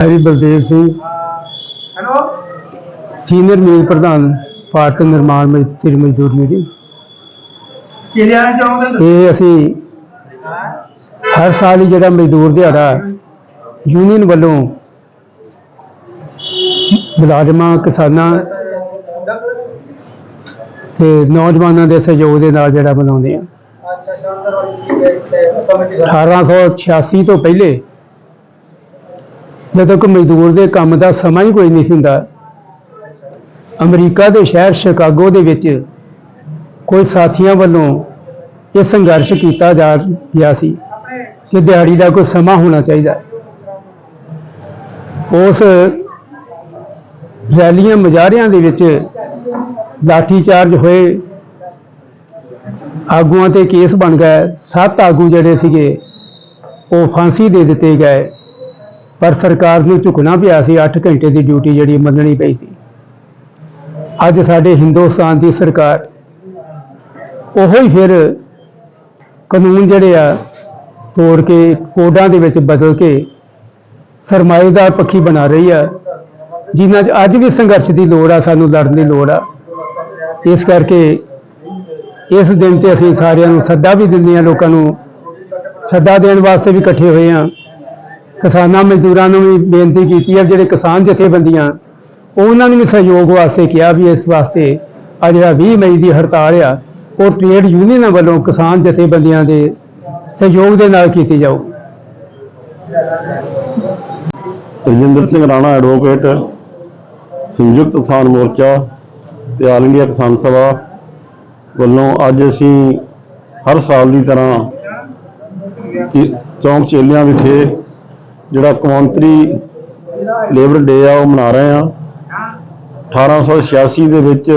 ਹਰੀ Baldev Singh senior ਮੀਤ ਪ੍ਰਧਾਨ ਭਾਰਤ ਨਿਰਮਾਣ ਮਿਸਤਰੀ ਮਜ਼ਦੂਰ ਯੂਨੀਅਨ ਚੇਲਿਆਂ ਚਾਹੁੰਦੇ ਇਹ ਅਸੀਂ ਹਰ ਸਾਲ ਹੀ ਜਿਹੜਾ ਮਜ਼ਦੂਰ ਦਿਹਾੜਾ ਯੂਨੀਅਨ ਵੱਲੋਂ ਮੁਲਾਜ਼ਮਾਂ ਕਿਸਾਨਾਂ ਤੇ ਨੌਜਵਾਨਾਂ ਦੇ ਸਹਿਯੋਗ ਦੇ ਨਾਲ ਜਿਹੜਾ ਮਨਾਉਂਦੇ ਆ। 1886 ਤੋਂ ਪਹਿਲੇ ਜਦੋਂ ਕਿ ਮਜ਼ਦੂਰ ਦੇ ਕੰਮ ਦਾ ਸਮਾਂ ਹੀ ਕੋਈ ਨਹੀਂ ਸੀ ਹੁੰਦਾ ਅਮਰੀਕਾ ਦੇ ਸ਼ਹਿਰ ਸ਼ਿਕਾਗੋ ਦੇ ਵਿੱਚ ਕੋਈ ਸਾਥੀਆਂ ਵੱਲੋਂ ਇਹ ਸੰਘਰਸ਼ ਕੀਤਾ ਜਾ ਗਿਆ ਸੀ ਕਿ ਦਿਹਾੜੀ ਦਾ ਕੋਈ ਸਮਾਂ ਹੋਣਾ ਚਾਹੀਦਾ ਉਸ ਰੈਲੀਆਂ ਮੁਜ਼ਾਹਰਿਆਂ ਦੇ ਵਿੱਚ ਲਾਠੀ ਚਾਰਜ ਹੋਏ ਆਗੂਆਂ ਤੇ ਕੇਸ ਬਣ ਗਏ। ਸੱਤ ਆਗੂ ਜਿਹੜੇ ਸੀਗੇ, ਉਹ ਫਾਂਸੀ ਦੇ ਦਿੱਤੇ ਗਏ। ਪਰ ਸਰਕਾਰ ਨੂੰ ਝੁਕਣਾ ਪਿਆ ਸੀ 8 ਘੰਟੇ ਦੀ ਡਿਊਟੀ ਜਿਹੜੀ ਮੰਨਣੀ ਪਈ ਸੀ। ਅੱਜ ਸਾਡੇ ਹਿੰਦੁਸਤਾਨ ਦੀ ਸਰਕਾਰ ਉਹੋ ਹੀ ਫਿਰ ਕਾਨੂੰਨ ਜਿਹੜੇ ਆ ਤੋੜ ਕੇ, ਕੋਡਾਂ ਦੇ ਵਿੱਚ ਬਦਲ ਕੇ ਸਰਮਾਏਦਾਰ ਪੱਖੀ ਬਣਾ ਰਹੀ ਆ, ਜਿਨ੍ਹਾਂ 'ਚ ਅੱਜ ਵੀ ਸੰਘਰਸ਼ ਦੀ ਲੋੜ ਆ, ਸਾਨੂੰ ਲੜਨ ਦੀ ਲੋੜ ਆ। ਇਸ ਕਰਕੇ ਇਸ ਦਿਨ ਤੇ ਅਸੀਂ ਸਾਰਿਆਂ ਨੂੰ ਸੱਦਾ ਵੀ ਦਿੰਦੇ ਆ ਲੋਕਾਂ ਨੂੰ ਸੱਦਾ ਦੇਣ ਵਾਸਤੇ ਵੀ ਇਕੱਠੇ ਹੋਏ ਆ ਕਿਸਾਨਾਂ ਮਜ਼ਦੂਰਾਂ ਨੂੰ ਵੀ ਬੇਨਤੀ ਕੀਤੀ ਹੈ ਜਿਹੜੇ ਕਿਸਾਨ ਜਥੇਬੰਦੀਆਂ, ਉਹਨਾਂ ਨੂੰ ਵੀ ਸਹਿਯੋਗ ਵਾਸਤੇ ਕਿਹਾ ਵੀ ਇਸ ਵਾਸਤੇ ਆ ਜਿਹੜਾ 20 ਮਈ ਦੀ ਹੜਤਾਲ ਆ, ਉਹ ਟ੍ਰੇਡ ਯੂਨੀਅਨਾਂ ਵੱਲੋਂ ਕਿਸਾਨ ਜਥੇਬੰਦੀਆਂ ਦੇ ਸਹਿਯੋਗ ਦੇ ਨਾਲ ਕੀਤੀ ਜਾਊ। ਰਜਿੰਦਰ ਸਿੰਘ ਰਾਣਾ ਐਡਵੋਕੇਟ ਸੰਯੁਕਤ ਕਿਸਾਨ ਮੋਰਚਾ ਤੇ ਆਲ ਇੰਡੀਆ ਕਿਸਾਨ ਸਭਾ ਵੱਲੋਂ ਅੱਜ ਅਸੀਂ ਹਰ ਸਾਲ ਦੀ ਤਰ੍ਹਾਂ ਚੌਂਕ ਚੇਲਿਆਂ ਵਿਖੇ ਜਿਹੜਾ ਕੌਮਾਂਤਰੀ ਲੇਬਰ ਡੇ ਆ, ਉਹ ਮਨਾ ਰਹੇ ਆ। 1886 ਦੇ ਵਿੱਚ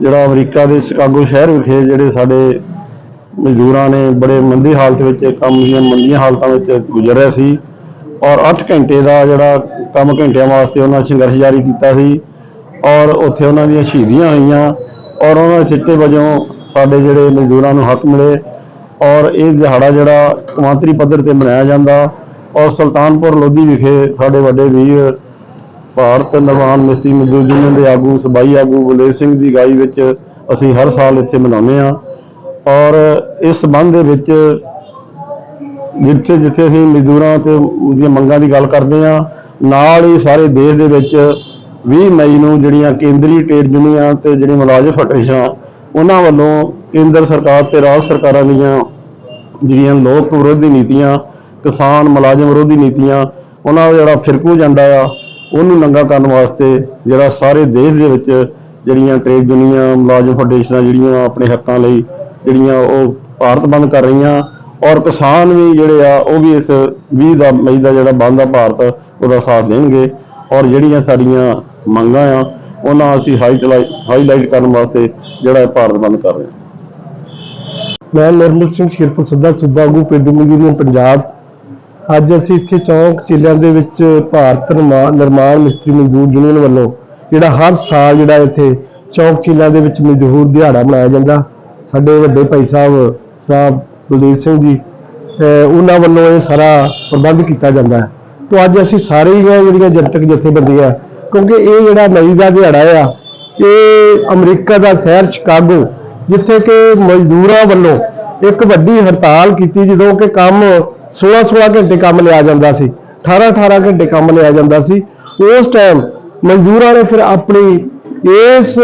ਜਿਹੜਾ ਅਮਰੀਕਾ ਦੇ ਸ਼ਿਕਾਗੋ ਸ਼ਹਿਰ ਵਿਖੇ ਜਿਹੜੇ ਸਾਡੇ ਮਜ਼ਦੂਰਾਂ ਨੇ ਬੜੇ ਮੰਦੀ ਹਾਲਤ ਵਿੱਚ ਕੰਮ ਦੀਆਂ ਮੰਦੀਆਂ ਹਾਲਤਾਂ ਵਿੱਚ ਗੁਜ਼ਰਿਆ ਸੀ ਔਰ 8 ਘੰਟੇ ਦਾ ਜਿਹੜਾ ਕੰਮ ਘੰਟਿਆਂ ਵਾਸਤੇ ਉਹਨਾਂ ਸੰਘਰਸ਼ ਜਾਰੀ ਕੀਤਾ ਸੀ ਔਰ ਉੱਥੇ ਉਹਨਾਂ ਦੀਆਂ ਸ਼ਹੀਦੀਆਂ ਹੋਈਆਂ ਔਰ ਉਹਨਾਂ ਦੇ ਸਿੱਟੇ ਵਜੋਂ ਸਾਡੇ ਜਿਹੜੇ ਮਜ਼ਦੂਰਾਂ ਨੂੰ ਹੱਕ ਮਿਲੇ ਔਰ ਇਹ ਦਿਹਾੜਾ ਜਿਹੜਾ ਕੌਮਾਂਤਰੀ ਪੱਧਰ ਤੇ ਮਨਾਇਆ ਜਾਂਦਾ ਔਰ ਸੁਲਤਾਨਪੁਰ ਲੋਧੀ ਵਿਖੇ ਸਾਡੇ ਵੱਡੇ ਵੀਰ ਭਾਰਤ ਨਿਰਮਾਣ ਮਿਸਤਰੀ ਮਜ਼ਦੂਰ ਯੂਨੀਅਨ ਦੇ ਆਗੂ, ਸਬਾਈ ਆਗੂ ਬਲਦੇਵ ਸਿੰਘ ਦੀ ਗਾਈ ਵਿੱਚ ਅਸੀਂ ਹਰ ਸਾਲ ਇੱਥੇ ਮਨਾਉਂਦੇ ਹਾਂ। ਔਰ ਇਸ ਸੰਬੰਧ ਦੇ ਵਿੱਚ ਜਿੱਥੇ ਜਿੱਥੇ ਅਸੀਂ ਮਜ਼ਦੂਰਾਂ ਤੇ ਦੀਆਂ ਮੰਗਾਂ ਦੀ ਗੱਲ ਕਰਦੇ ਹਾਂ, ਨਾਲ ਹੀ ਸਾਰੇ ਦੇਸ਼ ਦੇ ਵਿੱਚ 20 ਮਈ ਨੂੰ ਜਿਹੜੀਆਂ ਕੇਂਦਰੀ ਟ੍ਰੇਡ ਯੂਨੀਅਨਾਂ ਤੇ ਜਿਹੜੀ ਮੁਲਾਜ਼ਮ ਫੈਡਰੇਸ਼ਨਾਂ ਉਹਨਾਂ ਵੱਲੋਂ ਕੇਂਦਰ ਸਰਕਾਰ ਤੇ ਰਾਜ ਸਰਕਾਰਾਂ ਦੀਆਂ ਜਿਹੜੀਆਂ ਲੋਕ ਵਿਰੋਧੀ ਨੀਤੀਆਂ ਕਿਸਾਨ ਮੁਲਾਜ਼ਮ ਵਿਰੋਧੀ ਨੀਤੀਆਂ, ਉਹਨਾਂ ਦਾ ਜਿਹੜਾ ਫਿਰਕੂ ਏਜੰਡਾ ਆ, ਉਹਨੂੰ ਨੰਗਾ ਕਰਨ ਵਾਸਤੇ ਜਿਹੜਾ ਸਾਰੇ ਦੇਸ਼ ਦੇ ਵਿੱਚ ਜਿਹੜੀਆਂ ਟ੍ਰੇਡ ਯੂਨੀਅਨਾਂ, ਮੁਲਾਜ਼ਮ ਫੈਡਰੇਸ਼ਨਾਂ ਜਿਹੜੀਆਂ ਆਪਣੇ ਹੱਕਾਂ ਲਈ ਜਿਹੜੀਆਂ ਉਹ ਭਾਰਤ ਬੰਦ ਕਰ ਰਹੀਆਂ, ਔਰ ਕਿਸਾਨ ਵੀ ਜਿਹੜੇ ਆ, ਉਹ ਵੀ ਇਸ 20 ਦਾ, ਮਈ ਦਾ ਜਿਹੜਾ ਬੰਦ ਆ ਭਾਰਤ, ਉਹਦਾ ਸਾਥ ਦੇਣਗੇ। ਔਰ ਜਿਹੜੀਆਂ ਸਾਡੀਆਂ ਮੰਗਾਂ ਆ, ਉਹਨਾਂ ਅਸੀਂ ਹਾਈਲਾਈਟ ਕਰਨ ਵਾਸਤੇ ਜਿਹੜਾ ਭਾਰਤ ਬੰਦ ਕਰ ਰਹੇ ਹਾਂ। ਮੈਂ ਨਿਰਮਲ ਸਿੰਘ ਸ਼ੇਰਪੁਰ ਸੱਦਾ ਸੂਬਾ, ਆਗੂ ਪਿੰਡ ਮਜ਼ਦੂਰੀਆਂ ਪੰਜਾਬ। ਅੱਜ ਅਸੀਂ ਇੱਥੇ ਚੌਂਕ ਚਿਲਿਆਂ ਦੇ ਵਿੱਚ ਭਾਰਤ ਨਿਰਮਾ- ਨਿਰਮਾਣ ਮਿਸਤਰੀ ਮਜ਼ਦੂਰ ਯੂਨੀਅਨ ਵੱਲੋਂ ਜਿਹੜਾ ਹਰ ਸਾਲ ਜਿਹੜਾ ਇੱਥੇ ਚੌਂਕ ਚਿਲਿਆਂ ਦੇ ਵਿੱਚ ਮਜ਼ਦੂਰ ਦਿਹਾੜਾ ਮਨਾਇਆ ਜਾਂਦਾ। ਸਾਡੇ ਵੱਡੇ ਭਾਈ ਸਾਹਿਬ ਸਾਹਿਬ ਬਲਦੇਵ ਸਿੰਘ ਜੀ ਉਹਨਾਂ ਵੱਲੋਂ ਇਹ ਸਾਰਾ ਪ੍ਰਬੰਧ ਕੀਤਾ ਜਾਂਦਾ ਹੈ। ਤੋਂ ਅੱਜ ਅਸੀਂ ਸਾਰੇ ਹੀ ਜਿਹੜੀਆਂ ਜਨਤਕ ਜਥੇਬੰਦੀਆਂ ਕਿਉਂਕਿ ਇਹ ਜਿਹੜਾ ਮਈ ਦਾ ਦਿਹਾੜਾ ਆ, ਇਹ ਅਮਰੀਕਾ ਦਾ ਸ਼ਹਿਰ ਸ਼ਿਕਾਗੋ, ਜਿੱਥੇ ਕਿ ਮਜ਼ਦੂਰਾਂ ਵੱਲੋਂ ਇੱਕ ਵੱਡੀ ਹੜਤਾਲ ਕੀਤੀ, ਜਦੋਂ ਕਿ ਕੰਮ 16-16 ਘੰਟੇ ਕੰਮ ਲਿਆ ਜਾਂਦਾ ਸੀ 18-18 ਘੰਟੇ ਕੰਮ ਲਿਆ ਜਾਂਦਾ ਸੀ। ਉਸ ਟਾਈਮ ਮਜ਼ਦੂਰਾਂ ਨੇ ਫਿਰ ਆਪਣੀ ਇਸ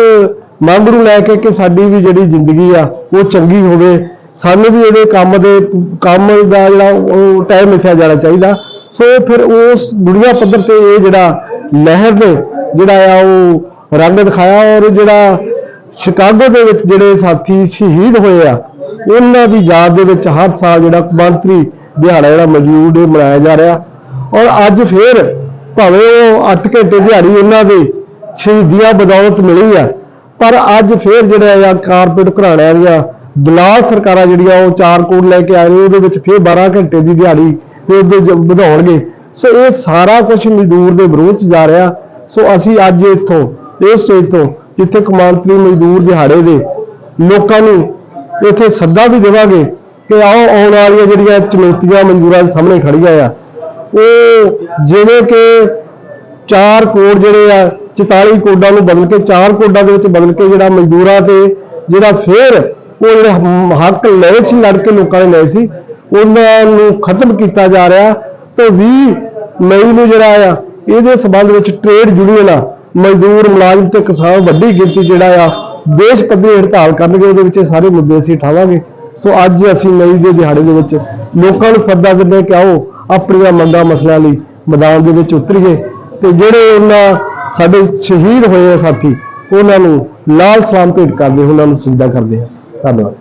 ਮੰਗ ਨੂੰ ਲੈ ਕੇ ਕਿ ਸਾਡੀ ਵੀ ਜਿਹੜੀ ਜ਼ਿੰਦਗੀ ਆ, ਉਹ ਚੰਗੀ ਹੋਵੇ। ਸਾਨੂੰ ਵੀ ਇਹਦੇ ਕੰਮ ਦੇ, ਕੰਮ ਦਾ ਜਿਹੜਾ ਉਹ ਟਾਈਮ ਲਿਖਿਆ ਜਾਣਾ ਚਾਹੀਦਾ। ਸੋ ਫਿਰ ਉਸ ਦੁਨੀਆ ਪੱਧਰ ਤੇ ਇਹ ਜਿਹੜਾ ਲਹਿਰ ਨੇ, ਜਿਹੜਾ ਆ ਉਹ ਰੰਗ ਦਿਖਾਇਆ ਔਰ ਜਿਹੜਾ ਸ਼ਿਕਾਗੋ ਦੇ ਵਿੱਚ ਜਿਹੜੇ ਸਾਥੀ ਸ਼ਹੀਦ ਹੋਏ ਆ, ਉਹਨਾਂ ਦੀ ਯਾਦ ਦੇ ਵਿੱਚ ਹਰ ਸਾਲ ਜਿਹੜਾ ਕੌਮਾਂਤਰੀ ਦਿਹਾੜਾ ਜਿਹੜਾ ਮਜ਼ਦੂਰ ਡੇ ਮਨਾਇਆ ਜਾ ਰਿਹਾ। ਔਰ ਅੱਜ ਫੇਰ ਭਾਵੇਂ ਉਹ 8 ਘੰਟੇ ਦਿਹਾੜੀ ਉਹਨਾਂ ਦੇ ਸ਼ਹੀਦੀਆਂ ਬਦੌਲਤ ਮਿਲੀ ਆ, ਪਰ ਅੱਜ ਫੇਰ ਜਿਹੜਾ ਆ ਕਾਰਪੋਰੇਟ ਘਰਾਣਿਆਂ ਦੀਆਂ ਦਲਾਲ ਸਰਕਾਰਾਂ ਜਿਹੜੀਆਂ ਉਹ ਚਾਰ ਕੋਟ ਲੈ ਕੇ ਆਏ ਨੇ, ਉਹਦੇ ਵਿੱਚ ਫੇਰ 12 ਘੰਟੇ ਦੀ ਦਿਹਾੜੀ ਤੇ ਉਹਦੇ ਵਧਾਉਣਗੇ। ਸੋ ਇਹ ਸਾਰਾ ਕੁਝ ਮਜ਼ਦੂਰ ਦੇ ਵਿਰੋਧ ਚ ਜਾ ਰਿਹਾ। ਸੋ ਅਸੀਂ ਅੱਜ ਇੱਥੋਂ, ਇਸ ਸਟੇਜ ਤੋਂ ਜਿੱਥੇ ਕਮਾਂਤਰੀ ਮਜ਼ਦੂਰ ਦਿਹਾੜੇ ਦੇ ਲੋਕਾਂ ਨੂੰ ਇੱਥੇ ਸੱਦਾ ਵੀ ਦੇਵਾਂਗੇ ਕਿ ਆਓ ਆਉਣ ਵਾਲੀਆਂ ਜਿਹੜੀਆਂ ਚੁਣੌਤੀਆਂ ਮਜ਼ਦੂਰਾਂ ਦੇ ਸਾਹਮਣੇ ਖੜੀਆਂ ਆ, ਉਹ ਜਿਵੇਂ ਕਿ ਚਾਰ ਕੋਡ ਜਿਹੜੇ ਆ 44 ਕੋਡਾਂ ਨੂੰ ਬਦਲ ਕੇ, ਚਾਰ ਕੋਡਾਂ ਦੇ ਵਿੱਚ ਬਦਲ ਕੇ ਜਿਹੜਾ ਮਜ਼ਦੂਰਾਂ ਤੇ ਜਿਹੜਾ ਫੇਰ ਉਹ ਜਿਹੜੇ ਹੱਕ ਲਏ ਸੀ, ਲੜ ਕੇ ਲੋਕਾਂ ਨੇ ਲਏ ਸੀ, ਉਹਨਾਂ ਨੂੰ ਖਤਮ ਕੀਤਾ ਜਾ ਰਿਹਾ ਤੇ 20 ਮਈ ਨੂੰ ਜਿਹੜਾ ਆ, ਇਹਦੇ ਸਬੰਧ ਵਿੱਚ ਟ੍ਰੇਡ ਆ, ਮਜ਼ਦੂਰ ਮੁਲਾਜ਼ਮ ਤੇ ਕਿਸਾਨ ਵੱਡੀ ਗਿਣਤੀ ਜਿਹੜਾ ਆ, ਦੇਸ਼ ਪੱਧਰੀ ਹੜਤਾਲ ਕਰਨਗੇ, ਉਹਦੇ ਵਿੱਚ ਇਹ ਸਾਰੇ ਮੁੱਦੇ ਅਸੀਂ ਉਠਾਵਾਂਗੇ। ਸੋ ਅੱਜ ਅਸੀਂ ਮਈ ਦੇ ਦਿਹਾੜੇ ਦੇ ਵਿੱਚ ਲੋਕਾਂ ਨੂੰ ਸੱਦਾ ਦਿੰਦੇ ਕਿ ਆਓ ਆਪਣੀਆਂ ਮੰਗਾਂ ਮਸਲਿਆਂ ਲਈ ਮੈਦਾਨ ਦੇ ਵਿੱਚ ਉਤਰੀਏ ਤੇ ਜਿਹੜੇ ਉਹਨਾਂ ਸਾਡੇ ਸ਼ਹੀਦ ਹੋਏ ਆ ਸਾਥੀ, ਉਹਨਾਂ ਨੂੰ ਲਾਲ ਸਲਾਮ ਭੇਟ ਕਰਦੇ ਉਹਨਾਂ ਨੂੰ ਸਜਦਾ ਕਰਦੇ ਹਾਂ। ਧੰਨਵਾਦ।